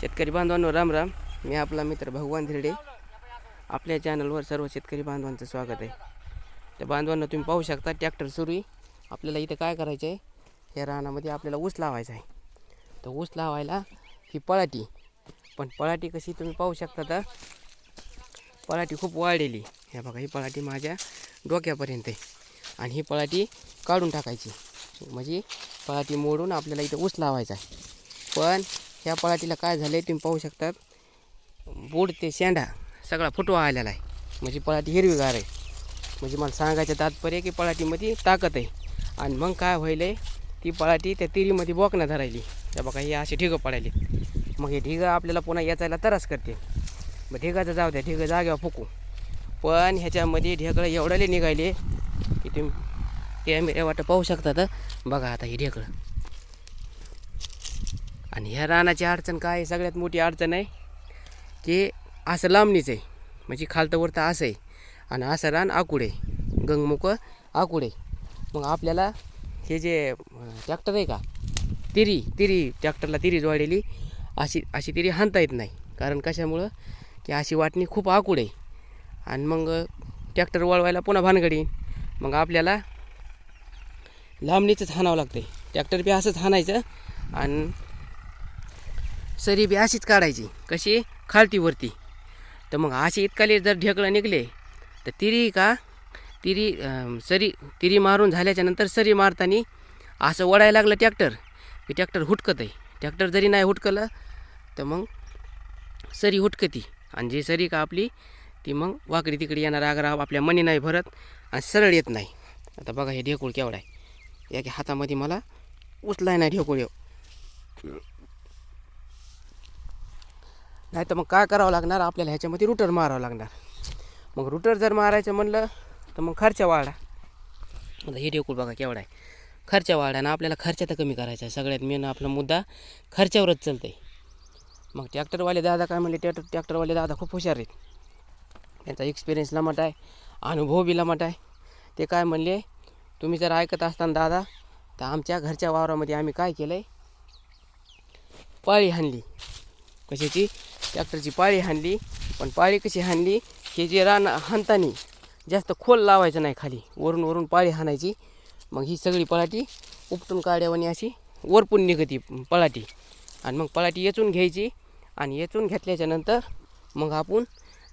शेतकरी बांधवांनो राम राम. मी आपला मित्र भगवान धिरडे. आपल्या चॅनलवर सर्व शेतकरी बांधवांचं स्वागत आहे. तर बांधवांना तुम्ही पाहू शकता ट्रॅक्टर सुरू आहे. आपल्याला इथं काय करायचं आहे या रानामध्ये आपल्याला ऊस लावायचा आहे. तर ऊस लावायला ही पळाटी. पण पळाटी कशी तुम्ही पाहू शकता तर पळाटी खूप वाढलेली. ह्या बघा ही पळाटी माझ्या डोक्यापर्यंत आहे. आणि ही पळाटी काढून टाकायची. म्हणजे पळाटी मोडून आपल्याला इथं ऊस लावायचा आहे. पण ह्या पळाटीला काय झालं आहे तुम्ही पाहू शकतात. बोट ते शेंडा सगळा फुटवा आलेला आहे. म्हणजे पळाटी हिरवीगार आहे. म्हणजे मला सांगायचं तात्पर्य की पळाटीमध्ये ताकद आहे. आणि मग काय व्हायलं आहे ती पळाटी त्या तिरीमध्ये बोकणं धरायली. त्या बघा हे असे ढिगं पडायले मग हे ढिगं आपल्याला पुन्हा याचायला त्रास करते. मग ढिगाचं जाऊ द्या ढिगं जाग्यावर फुकू. पण ह्याच्यामध्ये ढेकळं एवढ्याले निघाले की तुम्ही कॅमेऱ्या वाटं पाहू शकतात. बघा आता हे ढेकळं. आणि ह्या रानाची अडचण काय आहे? सगळ्यात मोठी अडचण आहे की असं लांबणीच आहे. म्हणजे खालतं वरतं असं आहे. आणि असं रान आकुडे आहे. आकुडे आहे. मग आपल्याला हे जे ट्रॅक्टर आहे का? तिरी तिरी ट्रॅक्टरला तिरी जोडलेली. अशी अशी तिरी हाणता येत नाही. कारण कशामुळं? की अशी वाटणी खूप आकुड आहे. आणि मग ट्रॅक्टर वळवायला पुन्हा भानगडी मग आपल्याला लांबणीचंच हाणावं लागते ट्रॅक्टर बी असंच हाणायचं. आणि सरी बी अशीच काढायची. कशी? खालतीवरती. तर मग अशी इतकाले जर ढेकळं निघले तर तिरी का? तिरी सरी तिरी मारून झाल्याच्यानंतर सरी मारताना असं वडायला लागलं ट्रॅक्टर. की ट्रॅक्टर हुटकत आहे ट्रॅक्टर जरी नाही हुटकलं तर मग सरी हुटकती. आणि जी सरी का आपली ती मग वाकडी तिकडे येणार आग्रा आपल्या मनी नाही भरत आणि सरळ येत नाही. आता बघा हे ढेकूळ केवढा आहे. या की हातामध्ये मला उचलाय नाही ढेकूळ येऊ नाही तर मग काय करावं लागणार? आपल्याला ह्याच्यामध्ये रुटर मारावं लागणार. मग रुटर जर मारायचं म्हणलं तर मग खर्च वाढा. आता हे ढेकूळ बघा केवढा आहे. खर्च वाढा ना आपल्याला खर्च तर कमी करायचा आहे. सगळ्यात मेन आपला मुद्दा खर्चावरच चालतं आहे मग ट्रॅक्टरवाले दादा काय म्हणले? ट्रॅक्टर ट्रॅक्टरवाले दादा खूप हुशार आहेत. त्यांचा एक्सपिरियन्स लमट आहे. अनुभव बी लमट आहे. ते काय म्हणले? तुम्ही जर ऐकत असताना दादा तर आमच्या घरच्या वावरामध्ये आम्ही काय केलं आहे पाळी हाणली. कशाची? ट्रॅक्टरची पाळी हाणली पण पाळी कशी हाणली हे जे रान हाणतानी जास्त खोल लावायचं नाही खाली. वरून वरून पाळी हाणायची. मग ही सगळी पळाटी उपटून काढ्यावानी अशी वरपून निघती पळाटी आणि मग पळाटी येचून घ्यायची आणि येचून घेतल्याच्या नंतर मग आपण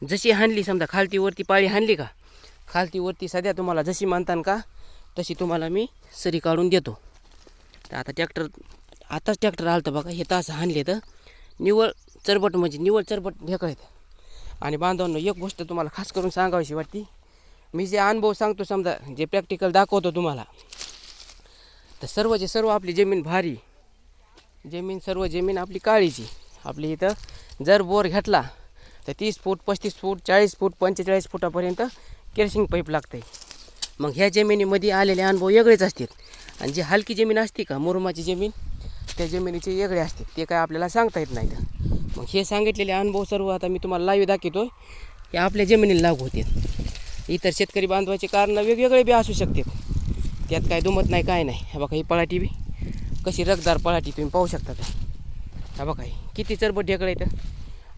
जशी हाणली समजा खालतीवरती पाळी हाणली का? खालतीवरती सध्या तुम्हाला जशी मानतान का तशी तुम्हाला मी सरी काढून देतो. तर आता ट्रॅक्टर आताच ट्रॅक्टर आलं तर बघा हे तास हाणले तर निवळ चरबट म्हणजे निवळ चरबट ढेकळत आणि बांधवांनो एक गोष्ट तुम्हाला खास करून सांगावीशी वाटते. मी जे अनुभव सांगतो समजा जे प्रॅक्टिकल दाखवतो तुम्हाला तर सर्व जे सर्व आपली जमीन भारी जमीन सर्व जमीन आपली काळीची आपली इथं जर बोर घेतला तर तीस फूट पस्तीस फूट चाळीस फूट पंचेचाळीस फुटापर्यंत केरसिंग पाईप लागते मग ह्या जमिनीमध्ये आलेले अनुभव वेगळेच असतात आणि जी हलकी जमीन असते का मुरुमाची जमीन त्या जमिनीचे वेगळे असते ते काय आपल्याला सांगता येत नाहीत. मग हे सांगितलेले अनुभव सर्व आता मी तुम्हाला लाईव्ह दाखवतो हे आपल्या जमिनीला लागू होते. इतर शेतकरी बांधवाचे कारणं वेगवेगळे बी असू शकतात त्यात काय दुमत नाही काय नाही. हे बघा ही पळाटी बी. कशी रगदार पळाटी तुम्ही पाहू शकता का हा बघा ही किती चरबट ढेकळं येतं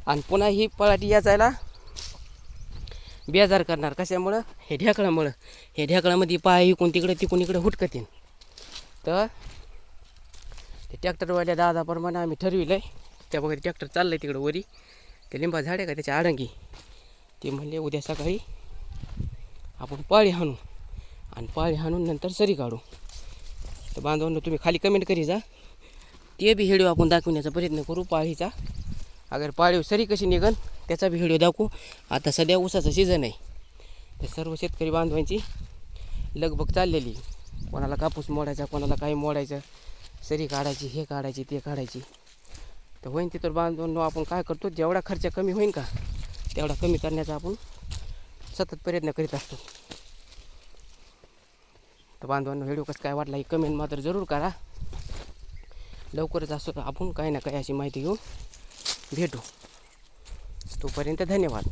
आणि पुन्हा ही पळाटी याचायला बेजार करणार. कशामुळं? हे ढेकळामुळं. हे ढेकळामध्ये पाय इकून तिकडे तिकून इकडे हुटकतीन. तर ते ट्रॅक्टरवाल्या दादाप्रमाणे आम्ही ठरविलं आहे त्या बघा ट्रॅक्टर चाललं आहे तिकडं वरी. ते लिंबा झाड आहे का? त्याच्या आडंगी. ते म्हणले उद्या सकाळी आपण पाळी हाणू आणि पाळी हाणून नंतर सरी काढू. तर बांधवांना तुम्ही खाली कमेंट करी जा. ते बी व्हिडिओ आपण दाखवण्याचा प्रयत्न करू पाळीचा. अगर पाळीव सरी कशी निघन त्याचा बी व्हिडिओ दाखवू. आता सध्या ऊसाचा सीझन आहे. तर सर्व शेतकरी बांधवांची लगबग चाललेली. कोणाला कापूस मोडायचा कोणाला काही मोडायचं सरी काढायची हे काढायची ते काढायची. तर होईन तिथं बांधून आपण काय करतो जेवढा खर्च कमी होईन का तेवढा कमी करण्याचा आपण सतत प्रयत्न करीत असतो. तर बांधवांना व्हिडिओ कसं काय वाटला ही कमेंट मात्र जरूर करा. लवकरच असतो तर आपण काही ना काही अशी माहिती घेऊन भेटू. तोपर्यंत धन्यवाद.